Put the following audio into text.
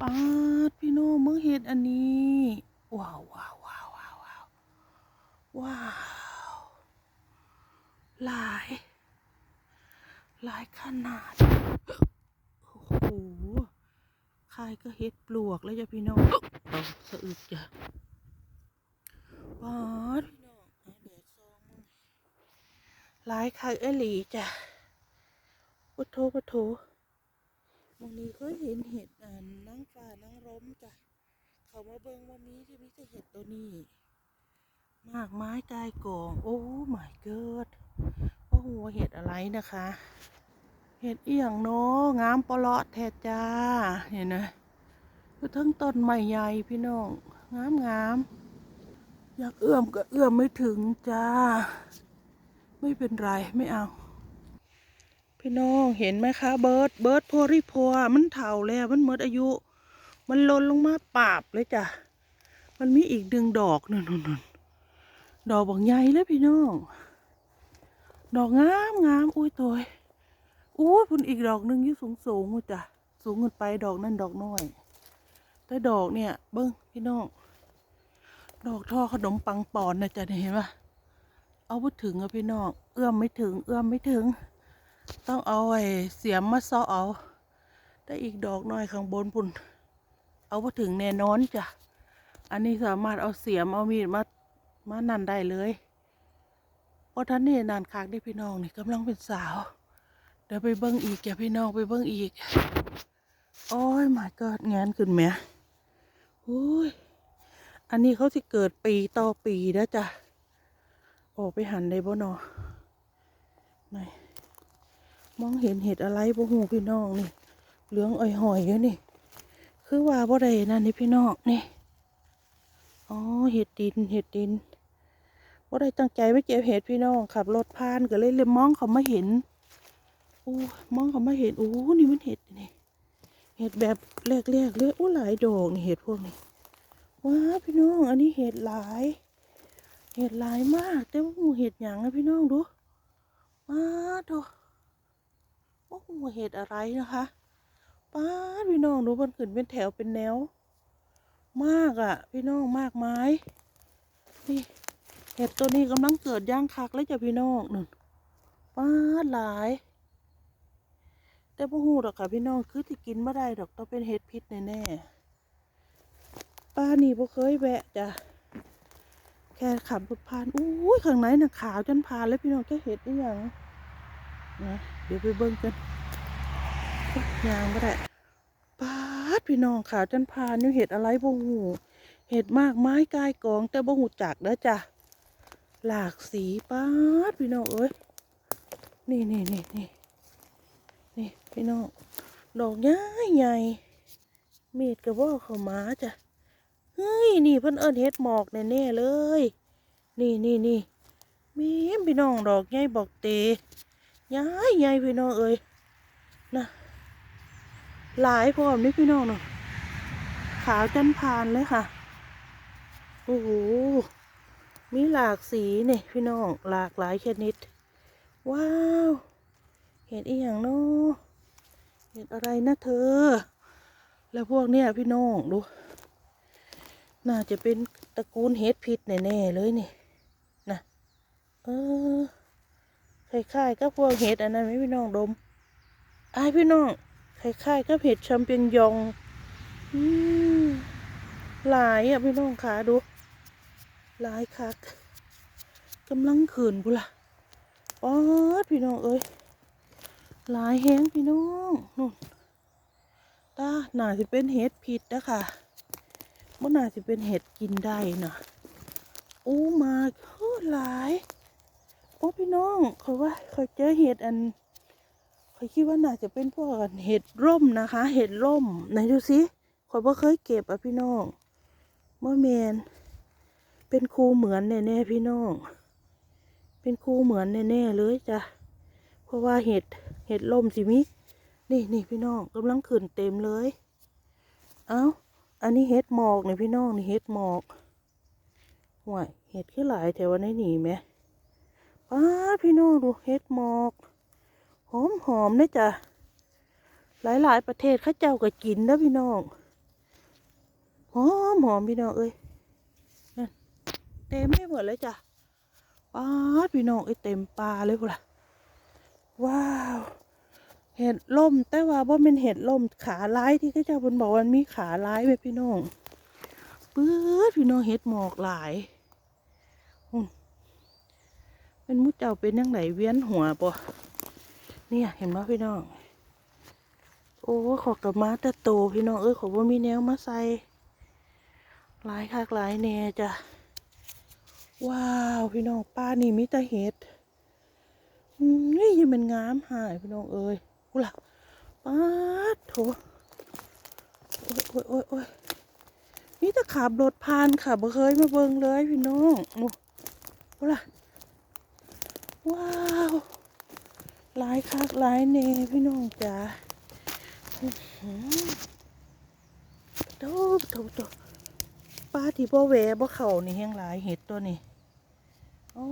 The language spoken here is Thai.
ปาดพี่น้องมึงเห็ดอันนี้ว้าวว้าวว้าวว้าวว้าวว้าวหลายหลายขนาดโอ้โหใครก็เห็ดปลวกแล้วจ้ะพี่น้องเอาสะอึกจ้ะปาดหลายใครเอหลีจ้ะพุทโธพุทโธ บางทีเคยเห็นเห็ดอ่านั่งฟ้านั่งร้มจ้ะ เขามาเบิงว่ามีที่มีแต่เห็ดตัวนี้ มากไม้กายกอง โอ้ my god โอ้โหเห็ดอะไรนะคะ เห็ดเอียงเนาะงามปลอดแทจ้า เห็นไหมคือทั้งต้นใหม่ใหญ่พี่น้อง งามงามอยากเอื้อมก็เอื้อมไม่ถึงจ้า ไม่เป็นไรไม่เอา พี่น้องเห็นไหมคะ เบิร์ดเบิร์ดโพริพวมันเฒ่าแล้วมันหมดอายุ มันลนลงมาปราบเลยจ้ะมันมีอีกดึงดอกนั่นนนดอกบางใหญ่เลยพี่น้อง ดอกงามงามอุ้ยตัวอุ้ยพุ่นอีกดอกหนึ่งยี่สูงสูงๆจ้ะสูงขึ้นไปดอกนั่นดอกน้อย แต่ดอกเนี่ย เบิ้งพี่น้องดอกท่อขนมปังปอนนะจ๊ะเนี่ยเห็นปะเอาไปถึงอะพี่น้องเอื้อมไม่ถึง เอื้อมไม่ถึง ต้องเอาไอ้เสียมมาซ้อเอา ได้อีกดอกหน่อยข้างบนพุ่น เอาไปถึงแน่นอนจ้ะ อันนี้สามารถเอาเสียมเอามีดมามานั่นได้เลยเพราะท่านนี่นานคักได้พี่น้องนี่กำลังเป็นสาว เดี๋ยวไปเบิ้งอีกแกพี่น้องไปเบิ้งอีก โอ้ยหมาเกิดงานขึ้นไหมอุ้ยอันนี้เขาสิเกิดปีต่อปีแล้วจ้ะ ออกไปหันได้บ่เนอไหน มองเห็นเห็ดอะไรบ่หูพี่น้องนี่เหลืองอ่อยหอยอยู่นี่ คือว่าบ่ได้นั่นนี่พี่น้องนี่อ๋อเห็ดดินเห็ดดินบ่ได้ตั้งใจไม่เก็บเห็ดพี่น้องขับรถผ่านก็เลยเลยมองเขามาเห็นโอ้มองเขามาเห็นโอ้นี่มันเห็ดนี่เห็ดแบบแรกๆเลยโอ้หลายดอกนี่เห็ดพวกนี้ว้าพี่น้องอันนี้เห็ดหลาย เห็ดหลายมาก แต่ว่าหมูเห็ดหยังนะพี่น้องดูว้าโถ โอ้โหเห็ดอะไรนะคะป้าพี่น้องดูมันขึ้นเป็นแถวเป็นแนว มากอะ่ะ พี่น้องมากไม้นี่เห็ดตัวนี้กำลังเกิดย่างคักแล้วจ้ะพี่น้องนึ่นป้าหลาย แต่พวกหูดอกค่ะพี่น้องคือที่กินไม่ได้ดอกต้องเป็นเห็ดพิษแน่ๆป้านี่พวเคยแวะจ้ะแค่ขับรถผ่านอุ้ยข้างในน่ะขาวจนผ่านแล้วพี่น้องแค่เห็ดนี่ยังนะ เดี๋ยวไปเบิ่งกันยางก็ได้ปาดพี่น้องขาวจันพานนี่เห็ดอะไรบ่หูเห็ดมากไม้กายกอง แต่บ่หูจักเด้อจ้ะหลากสีปาดพี่น้องเอ้ยนี่นี่นี่นี่นี่พี่น้องดอกใหญ่ใหญ่เมีดกระบอกเขามาจ้ะเฮ้ยนี่เพิ่นเอิ้นเห็ดหมอกแน่ๆเลย นี่นี่นี่มีพี่น้องดอกใหญ่บอกเต ยายยายพี่น้องเอ้ยนะหลายพร้อมนี่พี่น้องเนาะขาวจันพานเลยค่ะโอ้โหมีหลากสีเนี่ยพี่น้องหลากหลายชนิด ว้าวเห็ดอีหยังเนาะเห็ดอะไรนะเธอ แล้วพวกเนี้ยพี่น้องดู น่าจะเป็นตระกูลเห็ดพิษแน่ๆเลยนี่นะเออ คล้ายๆกับพวกเห็ดอันนั้นไหมพี่น้องดมไอ้ายพี่น้องคล้ายๆกับเห็ดแชมเปียนยองหลายอะพี่น้องขาดูหลายคักกำลังขืนบุล่ะป๊อดพี่น้องเอ้ยหลายแห้งพี่น้องนู่นตาหน่าจะเป็นเห็ดผิดนะค่ะมันน่าจะเป็นเห็ดกินได้นะโอ้มาโคตรหลาย โอ้พี่น้องเขาว่าเขาเจอเห็ดอันเขาคิดว่าน่าจะเป็นพวกเห็ดร่มนะคะ เห็ดร่มไหนดูสิขอยบ่เคยเก็บอะพี่น้องเมื่อแมนเป็นครูเหมือนแน่ๆพี่น้อง เป็นครูเหมือนแน่ๆเลยจ้ะเพราะว่าเห็ดเห็ดร่มสิมินี่นี่พี่น้องกำลังขึ้นเต็มเลย เอ้าอันนี้เห็ดหมอกนี่พี่น้องนี่เห็ดหมอกห่วยเห็ดขึ้นหลายแถวในหนีไหม ป้าพี่น้องดูเฮ็ดหมอก หอมหอมนะจ๊ะหลายๆประเทศเข้าเจ้าก็กินนะพี่น้องหอมหอมพี่น้องเอ้ยนั่นเต็มไม่หมดเลยจ้ะป้าพี่น้องเอ้ยเต็มปลาเลยพวกล่ะว้าวเห็ดล่มแต่ว่าบ่เป็นเห็ดล่มขาร้ายที่เขาเจ้าบนบอกว่มันมีขาร้ายไหมพี่น้องปื๊ดพี่น้องเห็ดหมอกหลายหุ่น เป็นมุดเจ้าเป็นยังไงเวียนหัวปะเนี่ย เห็นไหมพี่น้อง โอ้ขอกลับมาแต่โตพี่น้องเอ้ยขอว่ามีแนวมาใส่หลายคักหลายแน่จ้ะว้าวพี่น้องป้านี่มิตรเห็ดนี่ยังเป็นงามหายพี่น้องเอ้ยกูล่ะป้าดโถโอ้ยโอ้ยโอ้ยโอ้ยนี่ตะขับรถผ่านค่ะบ่เคยมาเบิ่งเลยพี่น้องโอ้กูล่ะ ว้าวหลายคักหลายเนพี่น้องจ้าโตโตโตป้าที่บ่แหวบ่เข่านี่แห้งหลายเห็ดตัวนี้โอ้